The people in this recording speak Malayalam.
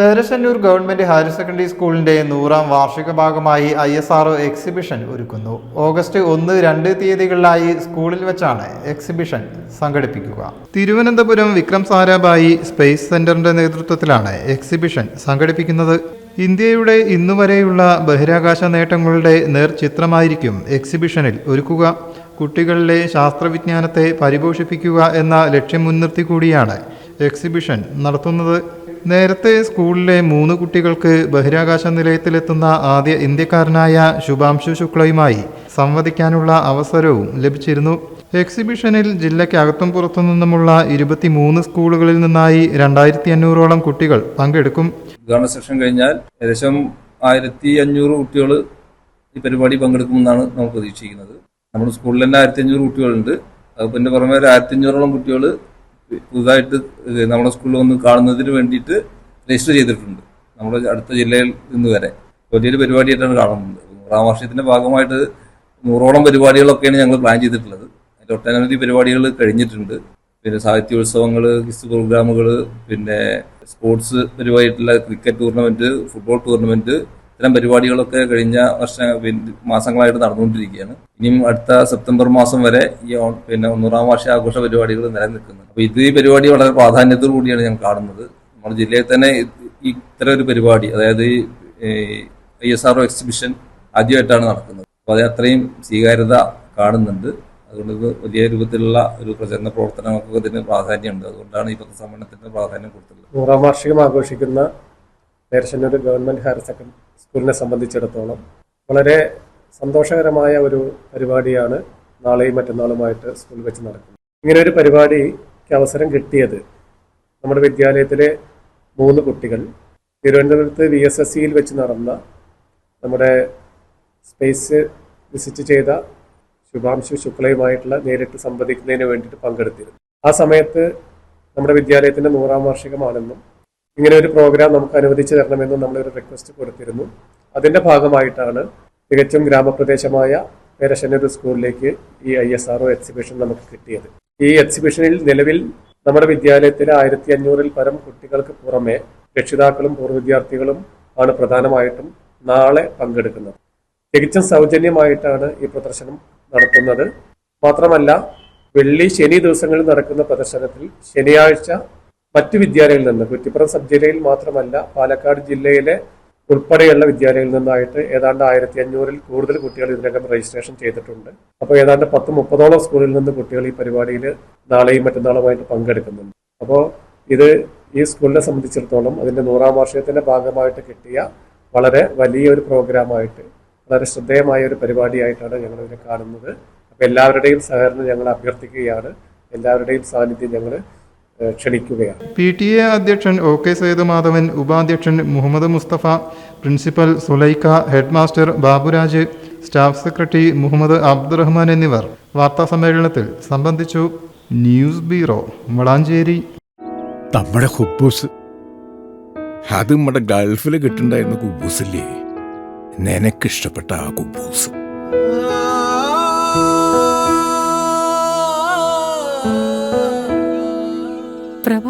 പേരശന്നൂർ ഗവൺമെന്റ് ഹയർ സെക്കൻഡറി സ്കൂളിന്റെ നൂറാം വാർഷിക ഭാഗമായി ഐ എസ് ആർ എക്സിബിഷൻ ഒരുക്കുന്നു. ഓഗസ്റ്റ് ഒന്ന് രണ്ട് തീയതികളിലായി സ്കൂളിൽ വെച്ചാണ് എക്സിബിഷൻ സംഘടിപ്പിക്കുക. തിരുവനന്തപുരം വിക്രം സാരാഭായി സ്പേസ് സെന്ററിന്റെ നേതൃത്വത്തിലാണ് എക്സിബിഷൻ സംഘടിപ്പിക്കുന്നത്. ഇന്ത്യയുടെ ഇന്നുവരെയുള്ള ബഹിരാകാശ നേട്ടങ്ങളുടെ നേർചിത്രമായിരിക്കും എക്സിബിഷനിൽ ഒരുക്കുക. കുട്ടികളിലെ ശാസ്ത്രവിജ്ഞാനത്തെ പരിപോഷിപ്പിക്കുക എന്ന ലക്ഷ്യം മുൻനിർത്തി കൂടിയാണ് എക്സിബിഷൻ നടത്തുന്നത്. നേരത്തെ സ്കൂളിലെ മൂന്ന് കുട്ടികൾക്ക് ബഹിരാകാശ നിലയത്തിലെത്തുന്ന ആദ്യ ഇന്ത്യക്കാരനായ ശുഭാംശു ശുക്ലയുമായി സംവദിക്കാനുള്ള അവസരവും ലഭിച്ചിരുന്നു. എക്സിബിഷനിൽ ജില്ലയ്ക്കകത്തും പുറത്തുനിന്നുമുള്ള ഇരുപത്തിമൂന്ന് സ്കൂളുകളിൽ നിന്നായി രണ്ടായിരത്തി അഞ്ഞൂറോളം കുട്ടികൾ പങ്കെടുക്കും. ഉദ്ഘാടന സെക്ഷൻ കഴിഞ്ഞാൽ ഏകദേശം ആയിരത്തി അഞ്ഞൂറ് കുട്ടികൾ ഈ പരിപാടി പങ്കെടുക്കുമെന്നാണ് നമ്മൾ പ്രതീക്ഷിക്കുന്നത്. നമ്മുടെ സ്കൂളിൽ തന്നെ ആയിരത്തി അഞ്ഞൂറ് കുട്ടികളുണ്ട് അതിന്റെ പുറമെ ഒരു ആയിരത്തി അഞ്ഞൂറോളം കുട്ടികൾ പുതുതായിട്ട് നമ്മുടെ സ്കൂളിൽ വന്ന് കാണുന്നതിന് വേണ്ടിയിട്ട് രജിസ്റ്റർ ചെയ്തിട്ടുണ്ട്. നമ്മുടെ അടുത്ത ജില്ലയിൽ നിന്ന് വരെ. വലിയൊരു പരിപാടിയായിട്ടാണ് കാണുന്നത്. നൂറാം വർഷത്തിന്റെ ഭാഗമായിട്ട് നൂറോളം പരിപാടികളൊക്കെയാണ് ഞങ്ങൾ പ്ലാൻ ചെയ്തിട്ടുള്ളത്. അതിൽ ഒട്ടനവധി പരിപാടികൾ കഴിഞ്ഞിട്ടുണ്ട്. പിന്നെ സാഹിത്യോത്സവങ്ങൾ ക്വിസ് പ്രോഗ്രാമുകൾ പിന്നെ സ്പോർട്സ് പരിപാടിയായിട്ടുള്ള ക്രിക്കറ്റ് ടൂർണമെന്റ് ഫുട്ബോൾ ടൂർണമെന്റ് ഇത്തരം പരിപാടികളൊക്കെ കഴിഞ്ഞ വർഷ മാസങ്ങളായിട്ട് നടന്നുകൊണ്ടിരിക്കുകയാണ്. ഇനിയും അടുത്ത സെപ്റ്റംബർ മാസം വരെ ഈ പിന്നെ ഒന്നൂറാം വാർഷിക ആഘോഷ പരിപാടികൾ നിലനിൽക്കുന്നത് അപ്പൊ ഇത് ഈ പരിപാടി വളരെ പ്രാധാന്യത്തോടു കൂടിയാണ് ഞാൻ കാണുന്നത്. നമ്മുടെ ജില്ലയിൽ തന്നെ ഇത് ഇത്തരം ഒരു പരിപാടി അതായത് ഐ എസ് ആർ എക്സിബിഷൻ ആദ്യമായിട്ടാണ് നടക്കുന്നത്. അപ്പോൾ അത് അത്രയും സ്വീകാര്യത കാണുന്നുണ്ട്. അതുകൊണ്ട് ഇത് വലിയ രൂപത്തിലുള്ള ഒരു പ്രചരണ പ്രവർത്തനങ്ങൾക്കൊക്കെ ഇതിന് പ്രാധാന്യമുണ്ട്. അതുകൊണ്ടാണ് ഈ പത്രസമ്മേളനത്തിന് പ്രാധാന്യം കൊടുത്തത് നൂറാം വാർഷികം ആഘോഷിക്കുന്ന പേരശന്നൂർ ഗവൺമെന്റ് ഹയർ സെക്കൻഡറി സ്കൂളിനെ സംബന്ധിച്ചിടത്തോളം വളരെ സന്തോഷകരമായ ഒരു പരിപാടിയാണ് നാളെയും മറ്റന്നാളുമായിട്ട് സ്കൂളിൽ വെച്ച് നടക്കുന്നത്. ഇങ്ങനെ ഒരു പരിപാടിക്ക് അവസരം കിട്ടിയത് നമ്മുടെ വിദ്യാലയത്തിലെ മൂന്ന് കുട്ടികൾ. തിരുവനന്തപുരത്ത് വി എസ് എസ് സിയിൽ വെച്ച് നടന്ന നമ്മുടെ സ്പേസ് വിസിറ്റ് ചെയ്ത ശുഭാംശു ശുക്ലയുമായിട്ടുള്ള നേരിട്ട് സംവദിക്കുന്നതിന് വേണ്ടിയിട്ട് പങ്കെടുത്തിരുന്നു. ആ സമയത്ത് നമ്മുടെ വിദ്യാലയത്തിന്റെ നൂറാം വാർഷികമാണെന്നും ഇങ്ങനെ ഒരു പ്രോഗ്രാം നമുക്ക് അനുവദിച്ചു തരണമെന്ന് ഒരു റിക്വസ്റ്റ് കൊടുത്തിരുന്നു. അതിന്റെ ഭാഗമായിട്ടാണ് തികച്ചും ഗ്രാമപ്രദേശമായ പേരശന്നൂർ സ്കൂളിലേക്ക് ഈ ഐ എസ് ആർ എക്സിബിഷൻ നമുക്ക് കിട്ടിയത്. ഈ എക്സിബിഷനിൽ നിലവിൽ നമ്മുടെ വിദ്യാലയത്തിലെ ആയിരത്തി അഞ്ഞൂറിൽ പരം കുട്ടികൾക്ക് പുറമെ രക്ഷിതാക്കളും പൂർവ വിദ്യാർത്ഥികളും ആണ് പ്രധാനമായിട്ടും നാളെ പങ്കെടുക്കുന്നത്. തികച്ചും സൗജന്യമായിട്ടാണ് ഈ പ്രദർശനം നടത്തുന്നത്. മാത്രമല്ല വെള്ളി ശനി ദിവസങ്ങളിൽ നടക്കുന്ന പ്രദർശനത്തിൽ ശനിയാഴ്ച മറ്റു വിദ്യാലയങ്ങളിൽ നിന്ന് കുറ്റിപ്പുറം സബ് ജില്ലയിൽ മാത്രമല്ല പാലക്കാട് ജില്ലയിലെ ഉൾപ്പെടെയുള്ള വിദ്യാലയങ്ങളിൽ നിന്നായിട്ട് ഏതാണ്ട് ആയിരത്തി അഞ്ഞൂറിൽ കൂടുതൽ കുട്ടികൾ ഇതിനകം രജിസ്ട്രേഷൻ ചെയ്തിട്ടുണ്ട്. അപ്പോൾ ഏതാണ്ട് പത്ത് മുപ്പതോളം സ്കൂളിൽ നിന്ന് കുട്ടികൾ ഈ പരിപാടിയിൽ നാളെയും മറ്റന്നാളുമായിട്ട് പങ്കെടുക്കുന്നുണ്ട്. അപ്പോൾ ഇത് ഈ സ്കൂളിനെ സംബന്ധിച്ചിടത്തോളം അതിന്റെ നൂറാം വർഷത്തിന്റെ ഭാഗമായിട്ട് കിട്ടിയ വളരെ വലിയ ഒരു പ്രോഗ്രാമായിട്ട് വളരെ ശ്രദ്ധേയമായ ഒരു പരിപാടിയായിട്ടാണ് ഞങ്ങൾ ഇതിനെ കാണുന്നത്. അപ്പോൾ എല്ലാവരുടെയും സഹകരണം ഞങ്ങൾ അഭ്യർത്ഥിക്കുകയാണ്. എല്ലാവരുടെയും സാന്നിധ്യം ഞങ്ങൾ ക്ഷണിക്കുകയാണ്. പി ടി എ അധ്യക്ഷൻ ഒ കെ സേതുമാധവൻ ഉപാധ്യക്ഷൻ Muhammad Mustafa principal Sulaikha headmaster Baburaj staff secretary Muhammad Abdurahman എന്നിവർ വാർത്താസമ്മേളനത്തിൽ സംബന്ധിച്ചു. News bureau Valanchery. നമ്മുടെ ഹുബൂസ്. അത് നമ്മുടെ ഗൾഫിൽ കിട്ടുണ്ടായിരുന്ന കുബൂസില്ലേ? നിനക്കിഷ്ടപ്പെട്ട ആ കുബൂസ്.